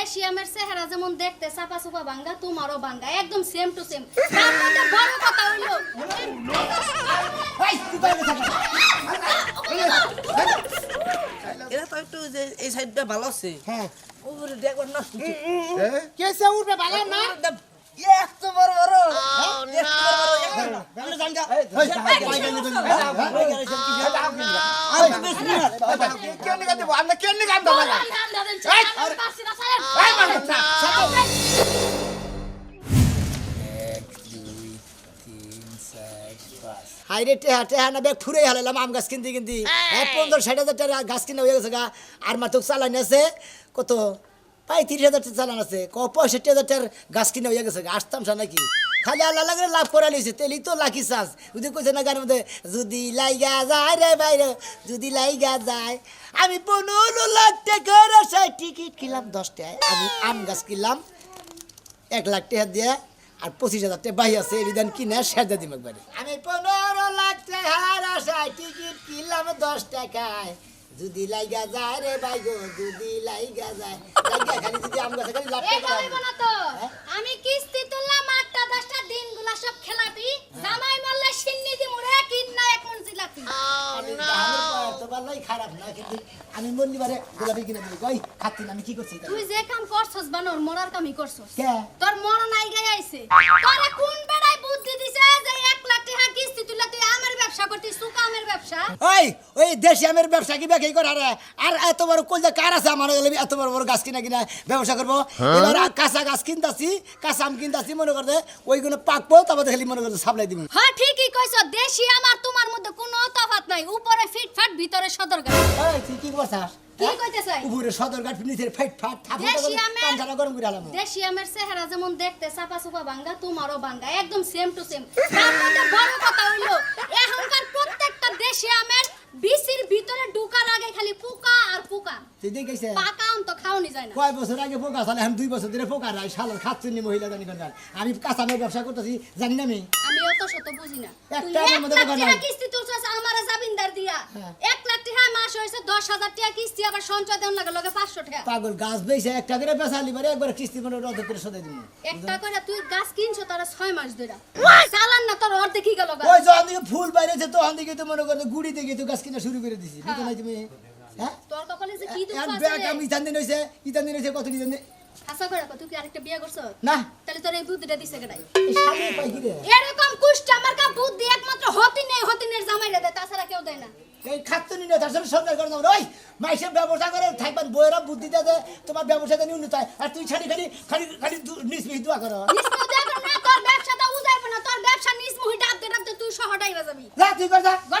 দেশি শিয়ামের চেহারা যেমন দেখতে চাপা চুপা ভাঙ্গা তোমারও ভাঙ্গা। একদম সেম টু সেম তার মধ্যে বড় কথা হইল। এরা তো একটু যে এই সাইডটা ভালো আছে। হ্যাঁ। উপরে দেখবার না কেসে উঠবে ভালো না? এত বড় বড়। হাইরে টেহা টেহা না ব্যাগ হালাইলাম আম গাছ কিনতে কিনতে এক পনেরো ষাট হাজার টাকা গাছ কিনা হয়ে গেছে গা আর চালান আছে কত প্রায় তিরিশ হাজার চালান আছে। ক পঁয়ষট্টি হাজার টাকার গাছ কিনা হয়ে গেছে আসতাম সা নাকি? খালি আল্লাহ লাগে লাভ করা লিছে তেলি তো লাখি চাষ। যদি কইছে না গানের মধ্যে, যদি লাইগা যায় রে বাইরে, যদি লাইগা যায়, আমি পনেরো লাখ টাকার আশায় টিকিট কিনলাম দশটায় আমি আম গাছ কিনলাম, এক লাখ টাকা দিয়ে, আর পঁচিশ হাজার টাকা বাহি আছে, এরিদান কিনে সেজা দিম একবারে। আমি পনেরো লাখ টাকার আশায় টিকিট কিনলাম দশ টাকায়। যদি লাইগা যায় রে ভাই গো যদি লাইগা যায়। লাইগা খালি যদি আম গাছে খালি লাভ না তো আমি কিস্তি তুললাম আটটা দশটা দিনগুলা সব খেলাপি। জামাই মারলে সিন্নি দি মুড়ে কিন্না এক মন জিলাপি। আমি দামের তো ভালোই খারাপ না কিন্তু আমি মন্দি বারে গোলাপি কিনে দিই কই খাচ্ছি আমি কি করছি তুই যে কাম করছস বানর মরার কামই করছস। কে? তোর মরণ আই গায় আইছে। তোরে কোন বেড়াই বুদ্ধি দিছে যে এক লাখ টাকা কিস্তি তুললে আমার ব্যবসা করতিস সুকামের ব্যবসা? ওই ওই দেশি আমের ব্যবসা কি বেকাই করা রে? আর এত বড় কলজা কার আছে আমার গেলে? এত বড় বড় গাছ কিনা কিনা ব্যবসা করব? এবার কাঁচা গাছ কিনতাছি কাঁচা আম কিনতাছি মনে করতে ওইগুলো পাকবো তারপর খালি মনে করতে সাপ্লাই দিব। হ্যাঁ ঠিকই কইছ দেশি আমার তোমার মধ্যে কোনো তফাত নাই। উপরে ফিটফাট ভিতরে সদর গাছ ঠিকই কি করছাস? কি কইতে চাই সদর সদরঘাট নিচে ফাইট ফাট থাপড় দেশি আমের কাঞ্চানা গরম করে আলাম। দেশি আমের চেহারা যেমন দেখতে চাপা চুপা ভাঙ্গা তোমারও ভাঙ্গা একদম সেম টু সেম তার মধ্যে বড় কথা হইল এখনকার প্রত্যেকটা দেশি আমের বিসির ভিতরে ঢুকার আগে খালি পোকা আর পোকা। তুই দেখেছে পাকা আম তো খাওনি যায় না। কয় বছর আগে পোকা? চালে আমি দুই বছর ধরে পোকা রাই শালার খাচ্ছি মহিলা জানি কোন আমি কাঁচা আমের ব্যবসা করতেছি জানি না আমি। আমি অত শত বুঝি না। একটা দোকানে টাকা নাই। কিস্তি তুলছিস আমারে জামিনদার দিয়া। হ্যাঁ। এক লাখ টাকা মাস দশ হাজার টাকা কিস্তি আবার সঞ্চয় দেন লাগে লগে পাঁচশো টাকা। পাগল গাছ বেছে একটা করে বেচালি পারে একবার কিস্তি মনে অর্ধেক করে সদাই দিব। একটা করে তুই গাছ কিনছো তারা ছয় মাস ধরে। চালান না তোর অর্ধেক কি গেল ওই যখন ফুল বাইরেছে তখন দিকে তো মনে করতে গুড়ি দিকে তো গাছ কিনা শুরু করে দিছি। বুঝতে নাই তুমি হ্যাঁ? তোর কপালে যে কি দুঃখ আছে ব্যাগ আমি ইতান দিন হয়েছে ইতান দিন হয়েছে কত কি জানি হাসা করে কত তুই আরেকটা বিয়ে করছ? না। তাহলে তোর এই বুদ্ধিটা দিছে কেডাই? এই সামনে পাই কি রে। এরকম কুষ্ট আমার কা বুদ্ধি একমাত্র হতি নেই তাছাড়া কেউ দেয় না। এই তার করে ব্যবসা করে থাকবেন বইয়েরা বুদ্ধি দেয় তোমার ব্যবসা জানি উন্নত হয়। আর তুই খালি খালি খালি খালি নিসমিহি দোয়া করো। না তোর ব্যবসাটা উজাইবে না তোর ব্যবসা নিজ মুহি ডাবতে ডাবতে তুই শহরটাই বাজাবি। যা তুই কর যা। যাব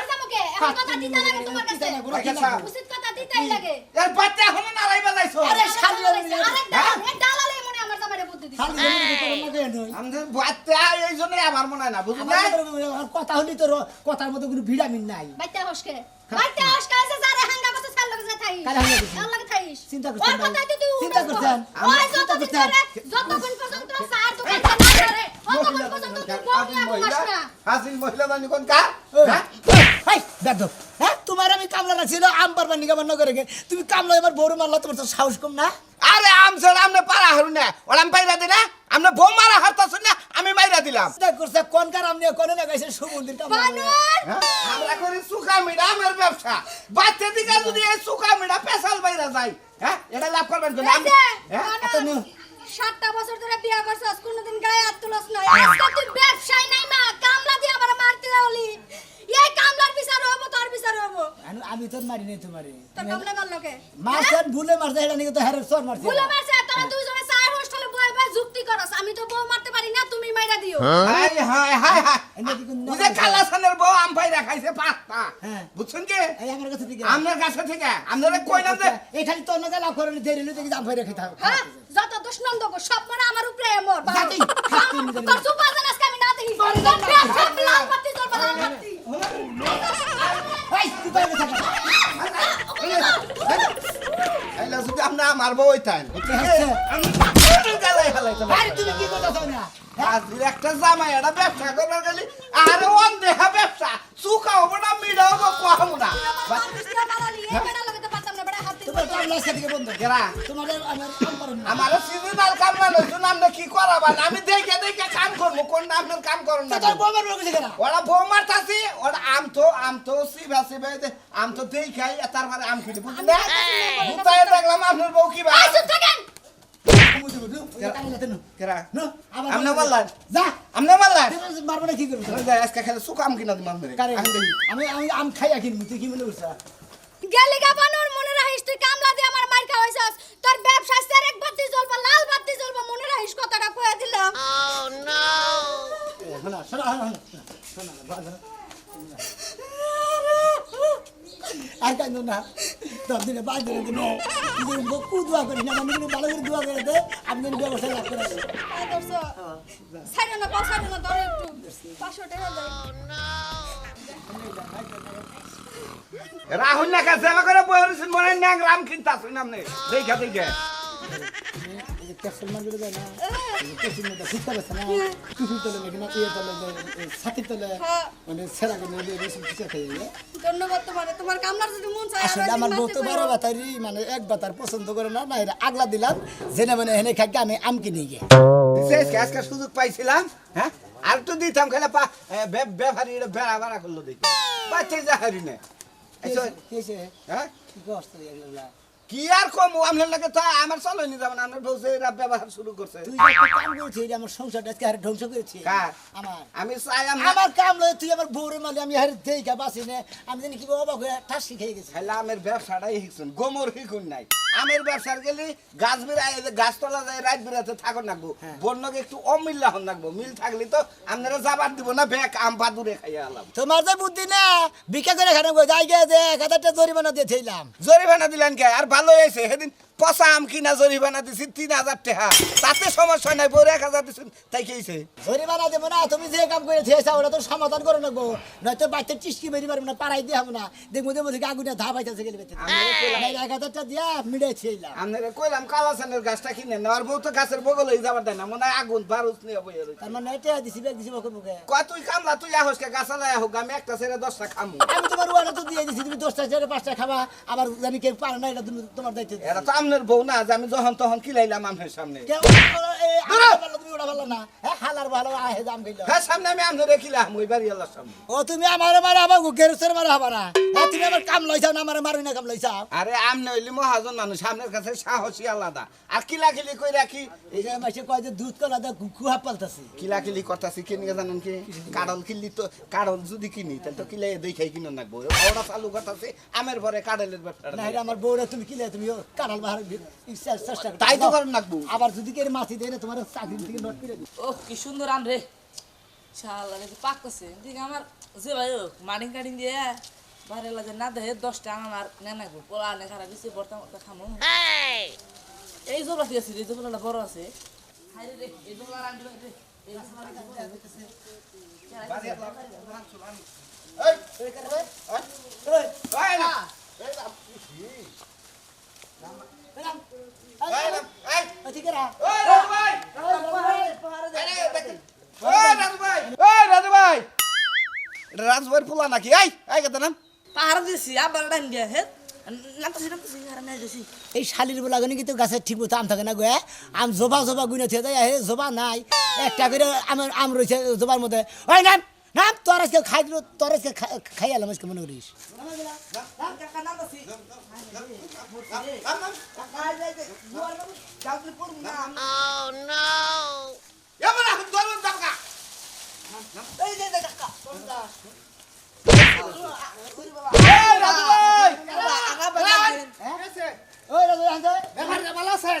এখন কথা দিতে লাগে তোমার কাছে? দিতে না, কোনো কি না। উচিত কথা দিতেই লাগে। এর বাচ্চা এখনও আরে শালি দালাল মনে আমার বুদ্ধি দিছে। আমাদের বাচ্চা এই জন্য আমার মনে হয় না বুঝলি না? কথা হলি তোর কথার মধ্যে কোনো ভিটামিন নাই। বাইতে হসকে। বাইতে হসকে আছে যারে হাঙ্গা বসে ছাল লাগে থাইস। কারে হাঙ্গা বসে? ছাল লাগে থাইস। চিন্তা তুই চিন্তা উড়াস ওই যতদিন ধরে যতক্ষণ পর্যন্ত সার দোকান হ্যাঁ? হ্যাঁ তোমার আমি কামলা রাখছিল আম পারবার নিগা বান্ন করে গে। তুমি কামলা এবার বড় মারলা তোমার তো সাহস কম না? আরে আম ছেড়ে আমনে পারা হারু না। ওরা আমি পাইরা দিই না। আমনে মারা হারতাছ না আমি মাইরা দিলাম। দেখ করছে কোন আমনি কোন না গাইছে সুমন্দির কামলা বানর! হ্যাঁ? আমরা করি সুখা মিড়া আমার ব্যবসা। বাচ্চা দিকে যদি এই সুখা মিড়া পেশাল বাইরা যায় হ্যাঁ? এটা লাভ করবেন কেন এই হ্যাঁ? সাতটা বছর ধরে বিয়া করছস কোনোদিন গায়ে হাত তুলস না আজকে তুই ব্যবসায় নাই মা কামলা দিয়ে আবার মারতে যাওলি। এই কামলার বিচার হব তোর বিচার হব। আমি- আমি তো মারি নাই তোমারে। তো কামলা মারলো কে? মারছেন ভুলে মারছে এটা নাকি তো হেরে সর মারছে। ভুলে মারছে তোরা দুইজনে চায়ের হোস্টেলে বয় বয়ে যুক্তি করস। আমি তো বউ মারতে পারি না তুমি মাইরা দিও। হাই হাই হাই হাই বুঝে কালাসানের বউ আম পাইরা খাইছে পাঁচটা। হ্যাঁ। বুঝছেন কি? আমার কাছে থেকে। আপনার কাছে থেকে। আপনারা কইলাম যে এই খালি তোর লাভ করে দেরি হবে। হ্যাঁ যত দুষ্ণন্দ গো সব মনে আমার উপরে জাতি, জাতি নিজের তোর সুপা জানাস আমি না দেখি। তোর লাল বাতি তোর লাল বাতি এই তুই বাইরে থাক। আইলা যদি আপনি আমার বউ হইতেন হচ্ছে। আমি গালাই আরে তুমি কি করতেছ না একটা জামাই একটা ব্যবসা করবার গেলি আর দেখা ব্যবসা। না না। আমার কাম আমার কি আমি দেখে দেখে কাম করব কোনটা আপনার কাম করেন না। তা তোর বউ বের গেছে কেন ওরা বউ মারতাছি ওরা আম তো আম তো সিবা সিবা আম তো দেই তারপরে আম দেখলাম আপনার বউ কি বা আইসো থাকেন কেরা নো আবার আমনে বললেন যা। আমনে বললেন মারবো না কি করব আজকে খেলে সুখ আম কিনা দিলাম আমি আমি আমি আম খাই আকিন তুই কি মনে করছিস? গেলি গাবানোর মনে রাখিস তুই কামলা দিয়ে আমার মার খাওয়াইছস তোর ব্যবসা স্যার এক বাতি জ্বলবা লাল বাতি জ্বলবা মনে রাখিস কথাটা কয়ে দিলাম। শোনা শোনা শোনা শোনা আর কেন না। দশ দিনে পাঁচ দিনে দিনে তুই বকু দোয়া করি না আমি ভালো করে দোয়া করে দে আমি যেন ব্যবস্থা লাভ করে। আদর্শ সাইড না পাঁচ সাইড না ধরে একটু পাঁচশো টাকা রাহুল না কাছে করে হরিছেন মনে ন্যাং রাম কিনতা শুন আপনি দেখা দেখে। এই যে ক্যাপসুল মারগুলো দেয় না এই যে ক্যাপসুল মারটা ঠিক করে না টুপি তলে নাকি না ইয়ে তলে ছাতির তলে হ্যাঁ। মানে সেরা করে নিয়ে রেশম কিছু খাই ধন্যবাদ তোমার তোমার কামলার যদি মন চায় আসলে আমার বউ তো বড় বাতারি মানে এক বাতার পছন্দ করে না না এটা আগলা দিলাম জেনে মানে হেনে খাই আমি আম কিনে গিয়ে আজকে সুযোগ পাইছিলাম হ্যাঁ আর তো দিতাম খেলে পা ব্যাপারি বেড়া বেড়া করল দেখি বাচ্চা যা হারি না হ্যাঁ কি এগুলা কি আর কম? আপনার লাগে তো আমার চলো নি যাবেন আপনার বউ এরা ব্যবহার শুরু করছে। তুই একটা কাম করেছিস আমার সংসারটা আজকে হারে ধ্বংস করেছি। কার? আমার। আমি চাই আমরা কাম লয় তুই আমার বউরে মালি আমি হারে দেই গা বাসি নে। আমি জানি কি অবাক হয়ে ঠাস শিখে গেছি। খাইলে আমের ব্যবসাটাই শিখছেন গোমর শিখুন নাই। আমের ব্যবসার গেলে গাছ বেড়ায় গাছ তলা যায় রাত বেড়াতে থাকুন নাকবো বন্যকে একটু অমিল্লা হন নাকবো মিল থাকলে তো আপনারা যাবার দিব না ব্যাগ আম বাদুরে খাইয়া আলাম তোমার যে বুদ্ধি না বিকা করে খানে গো যাই গিয়ে যে এক হাজারটা জরিমানা দিয়ে ছিলাম জরিমানা দিলেন কে? আর ভালো হয়েছে সেদিন পচা আম কিনা জরিমানা দিছি তিন হাজার টাকা। তাতে সমস্যা নাই বড় এক হাজার দিচ্ছেন তাই খেয়েছে জরিমানা দেবো না তুমি যে কাম করে খেয়েছা ওটা তো সমাধান করে নেব। নয়তো বাচ্চা চিসকি বেরি পারব না পাড়াই দিয়ে হবে না। দেখব দেখব থেকে আগুনে ধা পাইতেছে গেলে এক হাজারটা দিয়া মিলে ছিলাম আপনারা কইলাম কালাসানের গাছটা কিনে নেওয়ার বউ তো গাছের বগলে যাবার দেয় না মনে হয় আগুন বারুদ নিয়ে রয়েছে। তার মানে এটা দিছি ব্যাগ দিছি মুখে মুখে। কয় তুই কামলা তুই আহসকে গাছা লাই হোক আমি একটা ছেড়ে দশটা খামু। আমি তোমার ওয়াটা তো দিয়ে দিছি তুমি দশটা চারে পাঁচটা খাবা আবার জানি কেউ পারে না এটা তুমি তোমার দায়িত্ব এটা তো আপনার বউ না যে আমি যখন তখন কিলাইলাম আপনার সামনে। হ্যাঁ সামনে আমি আপনার কিলাম ওই বাড়ি আল্লাহর সামনে। ও তুমি আমার মারে আবার গেরুসের মারে হবা না। তুমি আমার কাম লইছাও না আমার মারুই না কাম লইছাও আরে আমনে হইলি মহাজন মানুষ সামনের কাছে সাহসী আলাদা। আর কিলা কিলি কই রাখি এই যে মাসে কয় যে দুধ কলা দা করতাছি কিনি জানেন কি? কাড়ল কিনলি তো কাড়ল যদি কিনি তাহলে তো কিলাই দুই খাই কিনো নাকবো। ওরা চালু করতাছে আমের পরে কাড়লের না আমার বউরা তুমি কিলে তুমি কাঁড়াল বাহার। তাই তো করেন নাকবো আবার যদি কেউ মাছি দেয় না তোমার চাকরি থেকে নোট করে ও কি সুন্দর আম রে শালা রে পাকতেছে ঠিক আমার যে ভাই ও মাডিং কাটিং দিয়ে বাইরে লাগে না দেহে দশটা আমার নেনা গো পোলা নে খারাপ দিছে বর্তা মর্তা খামো এই জোলা ঠিক আছে এই জোলাটা বড় আছে হাই রে এই জোলা আম রে এই জোলাটা বড় হইতেছে এই না, এই, ওই রাজু ভাই! এই, এই, দেখেন। ওই রাজু ভাই! ওই রাজু ভাই! এটা রাজু ভাইয়ের পোলা নাকি এই এই কথা নাম পাহাড় দিছি আবার ডান হে দিছি এই শালির বলা গনি কিন্তু গাছের ঠিক মতো আম থাকে না গো হ্যাঁ? আম জবা জবা গুনে থেকে যায় হে জবা নাই একটা করে আমের আম রয়েছে জবার মধ্যে ওই নাম নাম তোর আজকে খাই দিল তোর আজকে খাই আলাম আজকে মনে করিস! ওই রাজু আছেন?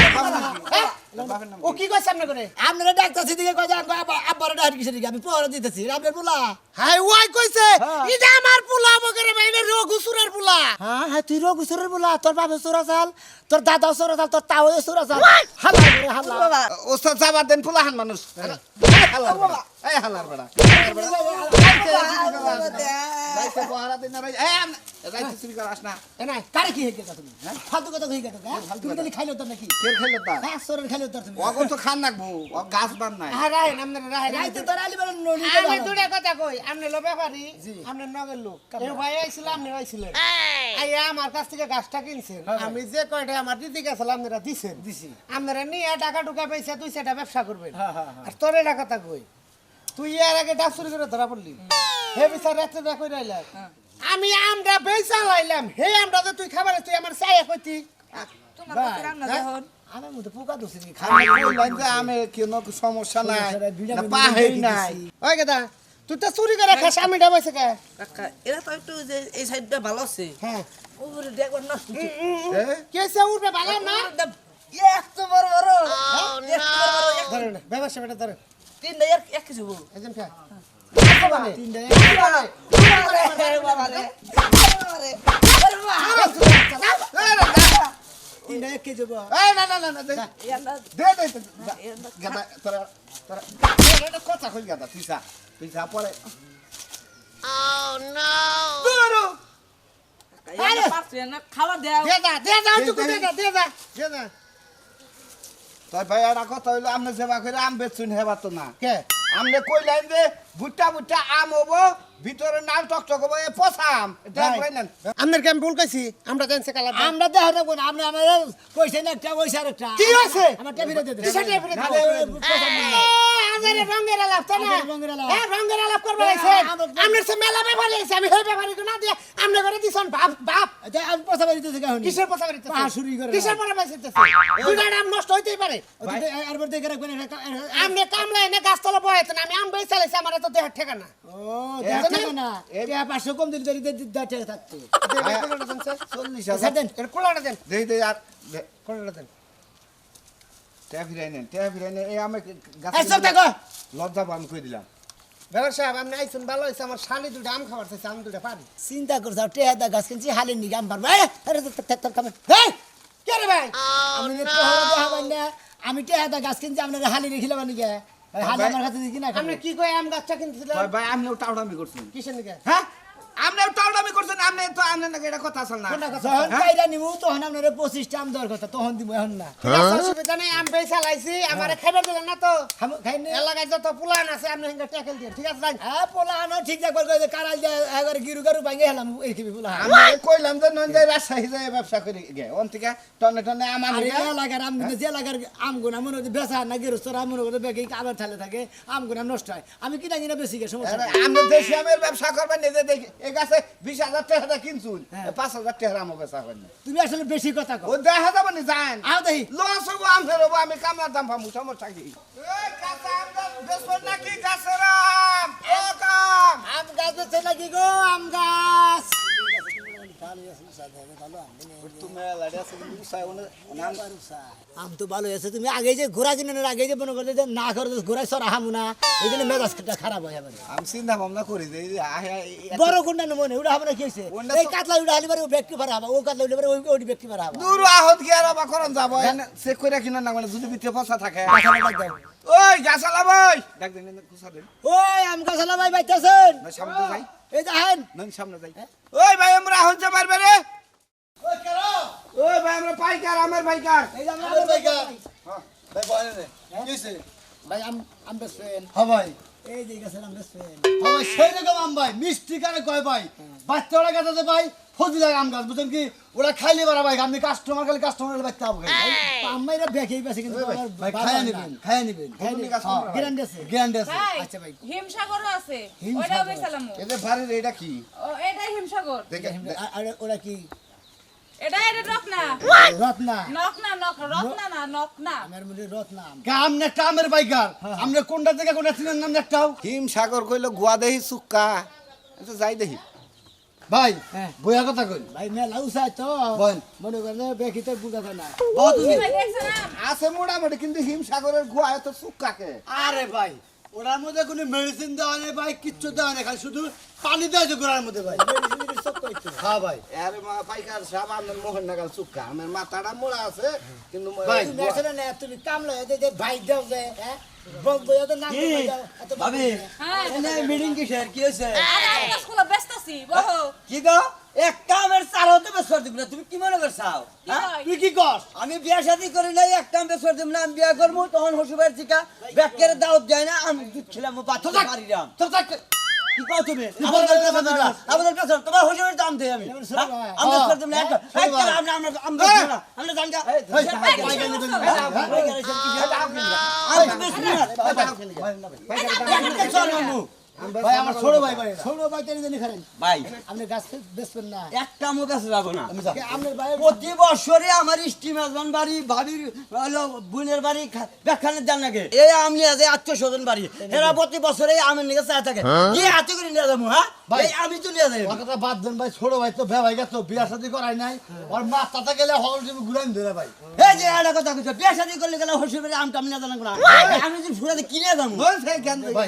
ও কি কয় সামনে করে? আপনারা ডাক্তার দিকে কথা আব্বার ডাক্তার কিসের দিকে আমি পড়া দিতেছি। আপনার পোলা। হাই ওয়াই কইছে হ্যাঁ। এটা আমার পোলা বগরে ভাই এটা রোগ উসুরের পোলা। হ্যাঁ হ্যাঁ তুই রঘুসুরের পোলা তোর বাপে চোরা চাল তোর দাদা চোরা চাল তোর তাও চোরা চাল হাল্লা হাল্লা। ওস্তাদ যাবার দেন ফুলাহান মানুষ। এই হালার বেড়া এই হালার বেড়া যাইতে পহারা দিন না ভাই এই আম- চুরি করাস না এ নাই কারে কি তুমি? হ্যাঁ? ফালতু কথা কই গেছো হ্যাঁ তুমি খালি খাইলো তো নাকি? কে খেলো তা হ্যাঁ সরের খাইলো তো তুমি। অগো তো খান নাকবো ও গাছ বান নাই। হ্যাঁ রাহেন আপনারা রাহেন রাইতে তোর আলি বলে নলি আমি দুটা কথা কই আপনি লো ব্যাপারি আপনি নগের লোক। এই ভাই আইছিল আপনি আইছিলেন আইয়া আমার কাছ থেকে গাছটা কিনছেন। আমি যে কয়টা আমার দিদি গেছিল আপনারা দিছেন। দিছি। আপনারা নিয়ে টাকা টুকা পয়সা তুই সেটা ব্যবসা করবেন। আর তোর এটা কথা কই? তুই এর আগে ডাব চুরি করে ধরা পড়লি। হে বিচার রাত্রে দেখ কই রাইলাম আমি আমরা বেচা লাইলাম হে আমরা যে তুই খাবার তুই আমার চাইয়া কইতি। তোমার কাছে রান্না যখন? আমার মধ্যে পোকা দোষে নি আমি কইলাম যে আমি কোনো সমস্যা নাই না পাহেই নাই। ওই গেদা তুই তো চুরি করে খাস আমি ডাবাইছে কে? কাকা এরা তো একটু যে এই সাইডটা ভালো আছে। হ্যাঁ। ওরে দেখবার নষ্ট এ? কেসে উঠবে ভালো না? এত বড় বড়। এত বড় বড় এক- ধরেন ব্যবসা বেটা ধরেন তিনটা এক এক কেজি হব একজন খা তিনটা বাবা রে তিনটা এক কেজি বা এই না না না না দে। ইয়ান্ডা দে দে দে, দে। গাদা তোরা তোরা। তোরা একটা কথা কই গাদা তুই যা তুই যা পরে দূরু। ইয়ান্ডা পারছ ইয়ান্ডা খাবার দেও দে দা দে দা তুই দে দা দে দা দে দা। তাই ভাই আর কথা হইল আমনে সেবা করে আম বেচুন হেবা তো না। কে? আমনে কইলেন যে ভুট্টা ভুট্টা আম হব ভিতরে নাল টক টক হব এ পচা আম। এটা ভাই, কইলেন আপনার কি আমি ভুল কইছি? আমরা জানছে কালা আমরা দেখা রাখব না আমরা আমার কইছেন একটা ওইসার একটা কি আছে আমার টেবিলে দিয়ে কিসের পয়সা। আজারে রঙের আলাপ তাই না। হ্যাঁ রঙের আলাপ করবে হ্যাঁ, আইছেন আপনার সে মেলা ব্যাপারে আইছে আমি হেই ব্যাপারে না দিয়ে আপনি করে দিছেন বাপ বাপ। আচ্ছা, আমি পয়সা বাড়িতে থেকে হনি কিসের কথা বাড়িতে পাহা করে কিসের পরে পাইছেছে দুটা নাম নষ্ট হইতেই পারে। আর বার দেখে রাখবেন এটা কা- এটা- আপনি কামলা এনে গাছতলা আমি আম বেই চালাইছি আমার তো দেহ ঠিকানা। ও দেখা থাকে না পাঁচশো কম দিন ধরে দিতে থাকতো। চল্লিশ হাজার। দেন এর কোলাটা দেন। দেই দেই আর কোলাটা দেন। টেয়া ফিরাই নেন টেয়া ফিরাই নেন এই আমি লজ্জা আমি কই দিলাম। ব্যাপার সাহেব আপনি আইছেন ভালো হয়েছে আমার শালি দুটো আম খাবার চাইছে আম দুটো পারি চিন্তা করছ টিয়া দা গাছ কিনছি হালের নিগে আমি পারব। কে রে ভাই? আমি আমি টিয়া দা গাছ কিনছি আপনার হালি রেখিলে বানিকে হালি আমার কাছে দেখি না আপনি কি কই আম গাছটা কিনছিলেন ভাই ভাই আপনিও টাউডামি করছেন কিসের নিকে হ্যাঁ? তো এটা কথা আসল না। যখন কাইরা নিমু তখন আপনার পঁচিশটা আম দেওয়ার কথা তখন দিব এখন না। আছে, অসুবিধা নেই আম বেই চালাইছি আমারে খাইবার দিলেন না তো। খাইনি এলাকায় যত পুলান আছে আপনি হিঙ্গা ট্যাকেল দিয়ে ঠিক আছে? হ্যাঁ পোলা আনো ঠিক থাকবার কই কারাল একবার গিরু গারু ভাঙে হেলাম এই কিবি পোলা আমি কইলাম যে নন যাই রাজশাহী যাই ব্যবসা করি গে অন থেকে টনে টনে আমার আর এলাকার আম যে এলাকার আম গুনা মনে হচ্ছে বেচা না গেরস্তর আম মনে বেগে আবার ঠালে থাকে আম গুনা নষ্ট হয়। আমি কিনা কিনা বেশি গে সমস্যা। আমরা দেশি আমের ব্যবসা করবেন নিজে দেখি এই গাছে বিশ হাজার কিনছুন? পাঁচ হাজার টাকা আমও বেচা করেন তুমি আসলে বেশি কথা কও। ও দেখা যাবে না জান। আও দেখি। লস হব আম ফেরবো আমি কামলার দাম পাবো সমস্যা কি? নাকি গাছের আম? কাম আম গাছ নাকি গো আম গাছ? আম তো ভালো আছে। তুমি আগে যে ঘোরা কিনে আগে যে মনে করতে যে না করে ঘোরা সরা হামু না। এই জন্য মেজাজটা খারাপ হয়ে যাবে। আমি চিন্তা ভাবনা করি যে বড় কোনটা মনে ওটা আমরা কি হয়েছে? এই কাতলা উড়া হালি পারে ও ব্যক্তি পারা হবা ও কাতলা উড়ে পারে ওই ওই ব্যক্তি পারা হবা। দূর আহত গিয়ে আর আবার করন যাব? চেক করে কিনা না মানে যদি ভিতরে ফসা থাকে। ওই গাছালা ভাই! ডাক দেন কুসা দেন। ওই আম গাছালা ভাই বাইতেছেন। সামনে যাই এই দেখেন নন সামনে যাই। ওই ভাই আমরা আহত যে মারবে রে। ওই ভাই আমরা পাইকার আমার পাইকার। এই যে আমরা বাইকার ভাই বলেন রে কিছে ভাই আম আম বেচবেন হ্যাঁ ভাই। এই যে গাছের আম বেচবেন হ্যাঁ ভাই সেই রকম আম ভাই মিষ্টি কারে কয় ভাই? আম গাছ বুঝছেন কি? ওরা খাইলে বাড়া ভাই আপনি কাস্টমার খালি কাস্টমার বাচ্চা আম খাই আম্মাইরা বেঁকেই বেছে কিন্তু ভাই খাইয়া নেবেন খাইয়া নেবেন। গ্যারান্টি আছে? গ্যারান্টি আছে। আচ্ছা ভাই। হিমসাগরও আছে। হিমসাগর। বেচালাম। এদের বাড়ির এটা কি? ও হিমসাগর। দেখে আর- আর ওরা কি এটা এটা রত্না। রত্না। নকনা নক রত্না না নকনা আমার মধ্যে রত্না আম। না কামের বাইকার আমরা কোনটা থেকে কোনটা চিনেন নাম একটাও? হিম সাগর কইলো গুয়া দেহি সুক্কা। আচ্ছা যাই দেহি। ভাই হ্যাঁ। বইয়া কথা কই ভাই মেলা উসাই তো। বল। মনে করেন বেকি বুঝাতে না আম? আছে মোটামুটি কিন্তু হিমসাগরের গুয়া এত চুক্কাকে আরে ভাই ওটার মধ্যে কোনো মেডিসিন দেওয়া নেই ভাই কিচ্ছু দেওয়া নেই খালি শুধু পানি দেওয়া আছে গোড়ার মধ্যে ভাই। হ্যাঁ ভাই। আরে মা পাইকার সাহেব আমার মোহন নাগাল চুক্কা। আমার মাথাটা মোড়া আছে কিন্তু ভাই, তুমি না তুমি কামলা যে ভাই দাও যে হ্যাঁ? কি হয়েছে? আরে আমরা স্কুলে ব্যস্ত কি গো? এক কামের চাল হতে না তুমি কি মনে করছাও হ্যাঁ? তুই কি কর আমি বিয়া শাদি করি নাই এক কাম বেসর দিব না আমি বিয়া করব তখন হসুবের চিকা ব্যাকের দাওয়াত যায় না আমি দুধ খেলাম বাচ্চা থাক। কি কও তুমি পেছন দিবি না। আমাদের পেছন তোমার হসুবের দাম দেই আমি আমরা দিব না হ্যাঁ, এক- শোনো এক ভাই। আমরা আমরা আমরা আমরা? দিবি? হ্যাঁ? আমি মামু ভাই আমার ছোট ভাই ভাই। ছোট ভাই তেরি জানি খারেন ভাই। আপনি গাছ বেচবেন না। একটা মুখ আছে যাব না। আমি আপনার ভাই প্রতি বছরে আমার স্টিম বাড়ি ভাবির হলো বোনের বাড়ি ব্যাখ্যানের জান নাকি? এই আমনি আছে আত্মীয় স্বজন বাড়ি এরা প্রতি বছরে আমের নিকে চায় থাকে। কি হাতে করে নিয়ে যাব হ্যাঁ? ভাই। আমি তো নিয়ে যাই। কথা বাদ দেন ভাই ছোট ভাই তো ভাই গেছে বিয়া শাদি করাই নাই। ওর মা তাতে গেলে হল টিভি ঘুরাই ধরে ভাই। এই যে একটা কথা কইছো বিয়ে শাদি করলে গেলে আমটা আমি না। জানা আমি ফুরাতে কিনে যাব? ভাই,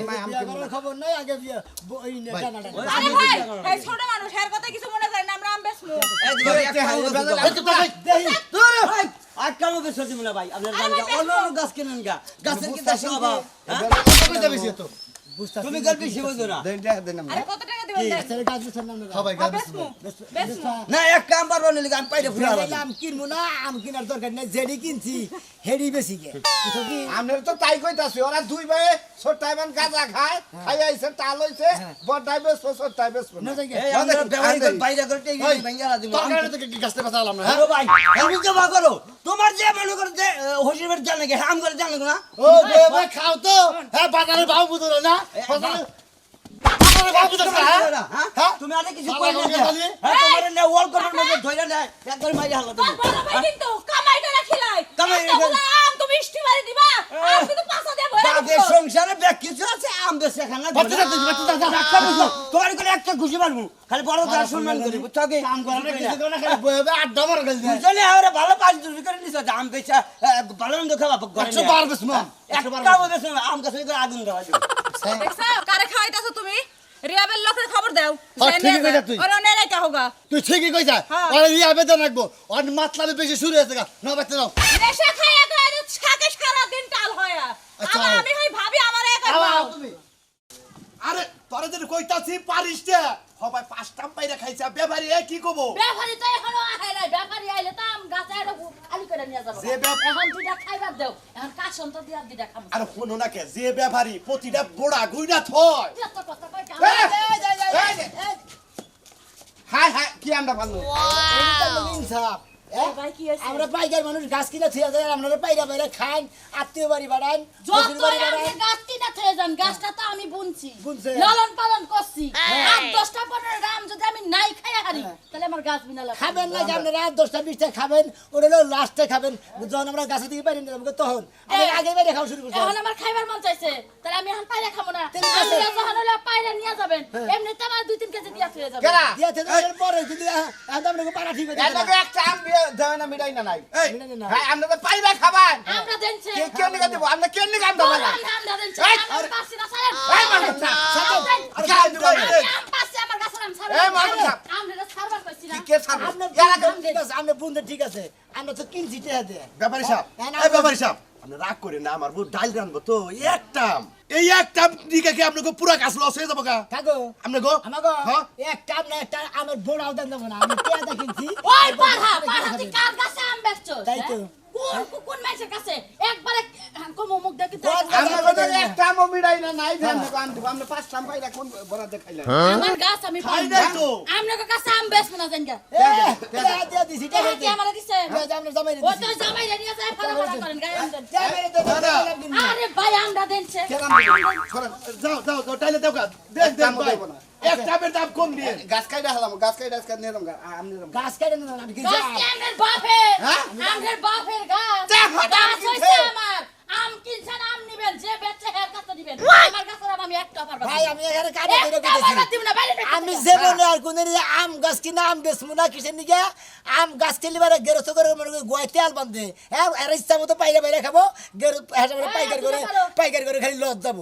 খবর নাই আগে বিয়া ওই টানা ওই আরে ভাই এই ছোট মানুষ এর কথা কিছু মনে যায় না আমরা আম বেচমু এই যে একটা হাইওয়ে বেজা এই তো ভাই দেহি। ভাই আটটা মুখে মনে ভাই আপনার জান অন্য অন্য গাছ কিনেন গা। গাছের কি দেশে অভাব হ্যাঁ? তুমি গেল বেশি বুঝো দেন দেন দেন আরে কত বেচেন না হ্যাঁ হ্যাঁ, এক কাম পারব না আমি পাইলে ফুরা আম কিনবো না আম কিনার দরকার নেই যেডি কিনছি হেডি বেশি গে। কি? তো তাই কইতাছি ওরা দুই ভাই ছোট টাইমান গাঁজা খায় খাই আইছে তাল হইছে বড় ছোট না। বাইরে দিব তোর তো কি কথা আলাম না হ্যাঁ? ভাই আমি তো বা করো। তোমার যে মনে করো যে জানে গে হাম করে জানে না। ও ভাই খাও তো। হ্যাঁ বাজারে বাবু বুঝো না। বাজারে বাজারে বাবু বুঝো না হ্যাঁ? হ্যাঁ হ্যাঁ? তুমি আরে কিছু কই না। আমাকে বলি। তোমার নে ওয়াল করার মধ্যে ধইরা না একবার মাইরা হালা তুমি। কিন্তু কামাই করে খিলাই। কামাই কামাই আম তুমি মিষ্টি মারি দিবা আর কিন্তু পাঁচা দিয়ে ভরে বাদের সংসারে ব্যাগ কিছু আছে আম বেছে খানা বাচ্চা যাচ্ছে, বাচ্চা যাচ্ছে। একটা বুঝো। তোমার করে একটা খুশি পারব খালি বড় করে সম্মান করি বুঝছ কি? কাম করে কিছু করে খালি বয়ে বয়ে আড্ডা মারা গেল দুজনে আরে ভালো পাঁচ দুই করে নিছ আম বেচা ভালো মন্দ খাওয়া ঘরে একশো বার বেশ মা একশো বার আম গাছে আগুন দেওয়া যাবে দেখছ কারে খাওয়াইতাছো তুমি? রিয়াবের লোকের খবর দাও। হ্যাঁ, ঠিকই কইছা তুই। ওরা নেড়াই কা হোগা। তুই ঠিকই কইছা হ্যাঁ। ওরে রিয়া বেতন রাখব। ওর মাতলাবে বেশি শুরু হয়েছে গা। না বাচ্চা নাও। নেশা খাইয়া খাইয়া ছাকে সারা দিন টাল হয় আচ্ছা। আমি হই ভাবি আমার একা আরে তোরা যদি কইতাছি পারিস সবাই পাঁচটা পাইরা খাইছা। ব্যাপারি এ কি কব? ব্যাপারি তো এখনও আহে নাই। ব্যাপারি আইলে তো আম গাছে খালি করে নিয়ে যাব। এখন দুইটা খাইবার দেও। এখন কাশন তো দিয়া দুইটা খাম। আর শোনো না কে যে ব্যাপারি প্রতিটা বোড়া গুইনা থয়। এত কথা কই কাম এই, এই, এই, হাই হাই কি আমরা ভালো। ইনসাফ আমরা পাইকার মানুষ গাছ কিনা থিয়া যায় আপনারা পাইরা পাইরা খান আত্মীয় বাড়ি বাড়ান বাড়ি বাড়ান। কিনা থেকে যান গাছটা তো আমি বুনছি। লালন পালন করছি। আর দশটা পনেরো রাম যদি আমি নাই খাই হারি তাহলে আমার গাছ বিনা খাবেন না যে আপনারা দশটা বিশটা খাবেন ওটা হলো লাস্টে খাবেন। যখন আমরা গাছে থেকে পাইনি তখন। আমরা আগে বাইরে খাওয়া শুরু করছি। এখন আমার খাইবার মন চাইছে তাহলে আমি এখন পায়রা খাব না। যখন হলো পায়রা নিয়ে যাবেন এমনিতে আমার দুই তিন কেজি দিয়া ফিরে যাবেন কেরা? দিয়াতে পরে এখন আপনাকে পাড়া ঠিক হয়ে যাবে এটাকে একটা আম দিয়ে না মিটাই না নাই। না। আমরা তো পাইবা খাবার আমরা দেনছে। কে কে নিকা দেব? আমরা কে নিকা আম দেব না। আমরা দেনছে। আমার পাশে না ছাড়েন এই, মানুষ না, ছাড়েন। আর দিবা আমি এই পাশে আমার গাছের আম ছাড়েন এই, মানুষ না। আমরা ছাড়বার কইছি না কে ছাড়বে আপনার ঠিক আছে আপনার বন্ধু ঠিক আছে আমরা তো কিনছি টেহা দিয়ে ব্যাপারি সাহেব এই ব্যাপারি সাহেব আপনি রাগ করেন না আমার বউ ডাল রানবো তো একটা এই একটা দিকে কি আপনাকে পুরা গাছ লস হয়ে যাব গা থাকো আপনি গো আমাকে হ্যাঁ না একটা আমার বড় আওদান দেবো না আমি টেহাটা কিনছি ওই পাড়া পাড়া তুই কার গাছে আম বেচছো তাই তো। কোন কোন মাইসের কাছে একবারে কোন মুখ দেখি আমরা কথা একটা আম মিটাই না নাই ধ্যান দেব আম আমরা পাঁচটা আম পাইরা কোন বড় দেখাইলা আমার গাছ আমি খাই নাই তো আপনার কাছে আম বেচবো না জানগা এ, টেহা দিছি টেহা কি দিয়ে দিছে আমরা জামাই ও তো জামাই রে নিয়ে যায় ফালা ফালা করেন গায়ে আম দেন জামাই তো আরে ভাই আমরা দেনছে কেরাম দেব সরেন যাও যাও যাও টাইলে দাও গা দেন একটা দেন আমও ভাই দাম কম দিয়ে। গাছ কাইডা হলাম গাছ কাইডা আজকে নিলাম গা আম নিলাম গাছ কেটে না আমি গাছ বাপের? হ্যাঁ? আমনের বাপের গাছ। গাছ। হইছে আমার। আম কিনছেন আম নিবে দিবেন যে বেচছে হের কাছে দিবেন। আমার কাছে আমি একটা পারবা ভাই আমি এখানে ধরে বাইরে আমি। জীবনে আর কোন আম গাছ কিনা আম বেচমু না কিসের নিকে? আম গাছ কিনলে গেরস্ত করে মনে করি গোয়ায় তেল বান্ধে হ্যাঁ এর ইচ্ছা মতো পাইরে বাইরে খাব গেরো হ্যাঁ পাইকার করে তুমি পারো। পাইকার করে খালি লজ যাব